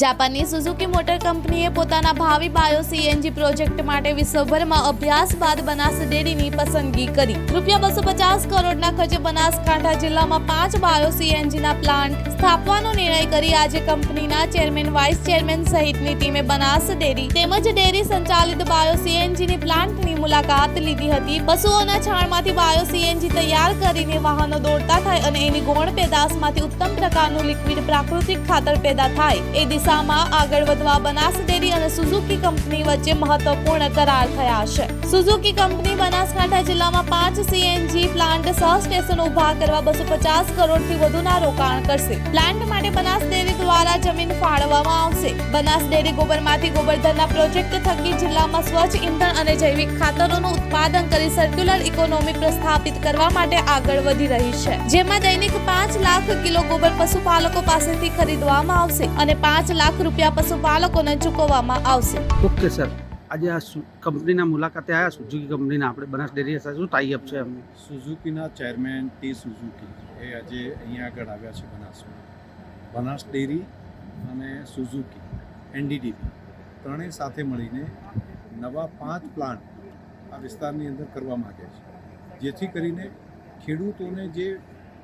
જાપાનની Suzuki motor કંપનીએ પોતાના ભાવિ બાયો સીએનજી પ્રોજેક્ટ માટે વિશ્વભરમાં અભ્યાસ બાદ બનાસ ડેરીની પસંદગી કરી. રૂપિયા બસો પચાસ કરોડના ખર્ચે બનાસકાંઠા જિલ્લામાં પાંચ બાયો સીએનજીના પ્લાન્ટ સ્થાપવાનો નિર્ણય કરી આજે કંપનીના ચેરમેન, વાઇસ ચેરમેન સહિતની ટીમે બનાસ ડેરી તેમજ ડેરી સંચાલિત બાયો સીએનજીની પ્લાન્ટની મુલાકાત લીધી હતી. પશુઓના છાણમાંથી બાયો સીએનજી તૈયાર કરીને વાહનો દોડતા થાય અને એની ગૌણ પેદાશમાંથી ઉત્તમ પ્રકારનું લિક્વિડ પ્રાકૃતિક ખાતર પેદા થાય. એ દિશામાં આગળ વધવા બનાસ ડેરી અને સુઝુકી કંપની વચ્ચે મહત્વપૂર્ણ કરાર થયા છે. સુઝુકી કંપની બનાસકાંઠા જિલ્લામાં પાંચ સીએનજી પ્લાન્ટ સહ સ્ટેશનો ઊભા કરવા બસો પચાસ કરોડથી વધુના રોકાણ કરશે. પ્લાન્ટ માટે બનાસ ડેરી દ્વારા જમીન ફાળવવામાં આવશે. બનાસ ડેરી ગોબરમાંથી ગોબરધનના પ્રોજેક્ટ થકી જિલ્લામાં સ્વચ્છ ઇંધણ અને જૈવિક ખાતરોનું ઉત્પાદન કરી સર્ક્યુલર ઇકોનોમી પ્રસ્થાપિત કરવા માટે આગળ વધી રહી છે. જેમાં દૈનિક પાંચ લાખ કિલો ગોબર પશુપાલકો પાસેથી ખરીદવામાં આવશે અને પાંચ લાખ રૂપિયા પશુપાલકોને ચૂકવવામાં આવશે. Okay sir. આજે આ સુ- કંપનીના મુલાકાતે આવ્યા સુઝુકી કંપનીના આપણે બનાસ ડેરી સાથે શું ટાઈઅપ છે અમને સુઝુકીના ચેરમેન ટી સુઝુકી એ આજે અહીંયા આગળ આવ્યા છે બનાસમાં. બનાસ ડેરી અને સુઝુકી એનડીડીપી ત્રણેય સાથે મળીને નવા પાંચ પ્લાન્ટ આ વિસ્તારની અંદર કરવા માગે છે. જેથી કરીને ખેડૂતોને જે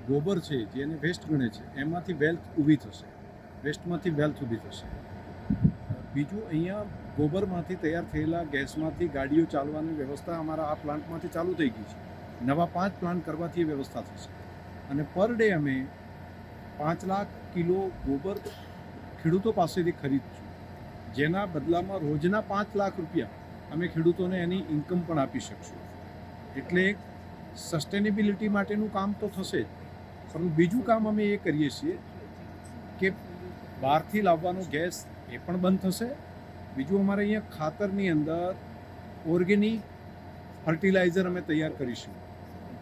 ગોબર છે જેને વેસ્ટ ગણે છે એમાંથી વેલ્થ ઊભી થશે. વેસ્ટમાંથી વેલ્થ સુધી થશે બીજું અહીંયા ગોબરમાંથી તૈયાર થયેલા ગેસમાંથી ગાડીઓ ચાલવાની વ્યવસ્થા અમારા આ પ્લાન્ટમાંથી ચાલુ થઈ ગઈ છે. નવા પાંચ પ્લાન્ટ કરવાથી એ વ્યવસ્થા થશે. અને પર ડે અમે પાંચ લાખ કિલો ગોબર ખેડૂતો પાસેથી ખરીદશું. જેના બદલામાં રોજના પાંચ લાખ રૂપિયા અમે ખેડૂતોને એની ઇન્કમ પણ આપી શકશું. એટલે સસ્ટેનેબિલિટી માટેનું કામ તો થશે જ. પરંતુ બીજું કામ અમે એ કરીએ છીએ કે બહારથી લાવવાનો ગેસ એ પણ બંધ થશે. બીજું અમારે અહીંયા ખાતરની અંદર ઓર્ગેનિક ફર્ટિલાઇઝર અમે તૈયાર કરીશું.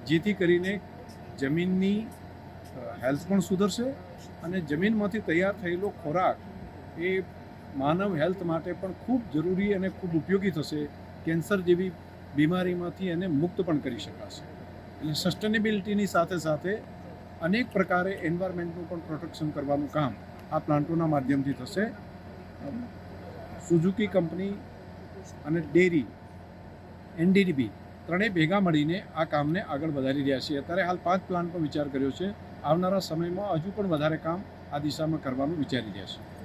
જેથી કરીને જમીનની હેલ્થ પણ સુધરશે અને જમીનમાંથી તૈયાર થયેલો ખોરાક એ માનવ હેલ્થ માટે પણ ખૂબ જરૂરી અને ખૂબ ઉપયોગી થશે. કેન્સર જેવી બીમારીમાંથી એને મુક્ત પણ કરી શકાશે. એટલે સસ્ટેનેબિલિટીની સાથે સાથે અનેક પ્રકારે એન્વાયરમેન્ટનું પણ પ્રોટેક્શન કરવાનું કામ આ પ્લાન્ટોના માધ્યમથી થશે. સુઝુકી કંપની અને ડેરી, એનડીડીબી ત્રણેય ભેગા મળીને આ કામને આગળ વધારી રહ્યા છીએ અત્યારે હાલ પાંચ પ્લાન્ટનો વિચાર કર્યો છે. આવનારા સમયમાં હજુ પણ વધારે કામ આ દિશામાં કરવાનું વિચારી રહ્યા છે.